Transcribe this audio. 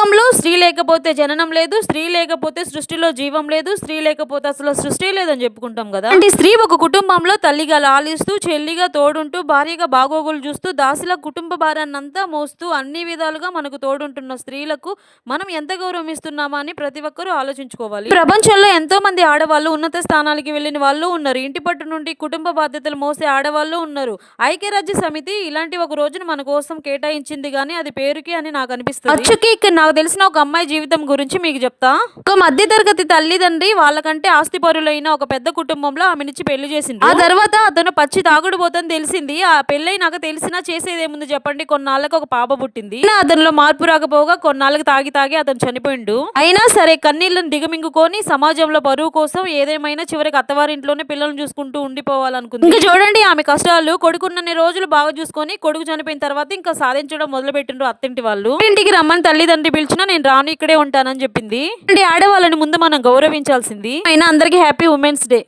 లోకంలో స్త్రీ లేకపోతే జననం లేదు స్త్రీ లేకపోతే సృష్టిలో జీవం లేదు స్త్రీ లేకపోతే అసలు సృష్టి లేదని చెప్పుకుంటాం కదా. అంటే స్త్రీ ఒక కుటుంబంలో తల్లిగా లాలిస్తూ చెల్లిగా తోడుంటూ భార్యగా బాగోగులు చూస్తూ దాసిలా కుటుంబ భారాన్ని అంతా మోస్తూ అన్ని విధాలుగా మనకు తోడుంటున్న స్త్రీలకు మనం ఎంత గౌరవం ఇస్తున్నామా అని ప్రతి ఒక్కరూ ఆలోచించుకోవాలి. ప్రపంచంలో ఎంతో మంది ఆడవాళ్ళు ఉన్నత స్థానాలకి వెళ్ళిన వాళ్ళు ఉన్నారు. ఇంటి పట్టు నుండి కుటుంబ బాధ్యతలు మోసే ఆడవాళ్ళు ఉన్నారు. ఐక్యరాజ్య సమితి ఇలాంటి ఒక రోజును మన కోసం కేటాయించింది కానీ అది పేరుకి అని నాకు అనిపిస్తుంది. అచ్చుకి నాకు తెలిసిన ఒక అమ్మాయి జీవితం గురించి మీకు చెప్తా. ఒక మధ్య తరగతి తల్లిదండ్రి వాళ్ళకంటే ఆస్తిపరులైన ఒక పెద్ద కుటుంబంలో ఆమెనిచ్చి పెళ్ళి చేసింది. ఆ తర్వాత అతను పచ్చి తాగుడు పోతని తెలిసింది. ఆ పెళ్ళైనాక తెలిసినా చేసేది ఏముంది చెప్పండి. కొన్నాళ్ళకి ఒక పాప పుట్టింది. అతనిలో మార్పు రాకపోగా కొన్నాళ్ళకి తాగి తాగి అతను చనిపోయిండు. అయినా సరే కన్నీళ్ళను దిగమింగుకొని సమాజంలో బరువు కోసం ఏదేమైనా చివరికి అత్తవారింట్లోనే పిల్లల్ని చూసుకుంటూ ఉండిపోవాలనుకుంది. ఇంకా చూడండి ఆమె కష్టాలు కొడుకున్నన్ని రోజులు బాగా చూసుకొని కొడుకు చనిపోయిన తర్వాత ఇంకా సాధించడం మొదలు పెట్టిండ్రు అత్తింటి వాళ్ళు. ఇంటికి రమ్మని తల్లిదండ్రి పిలిచినా నేను రాను ఇక్కడే ఉంటానని చెప్పింది. అంటే ఆడవాళ్ళని ముందు మనం గౌరవించాల్సింది. అయినా అందరికీ హ్యాపీ ఉమెన్స్ డే.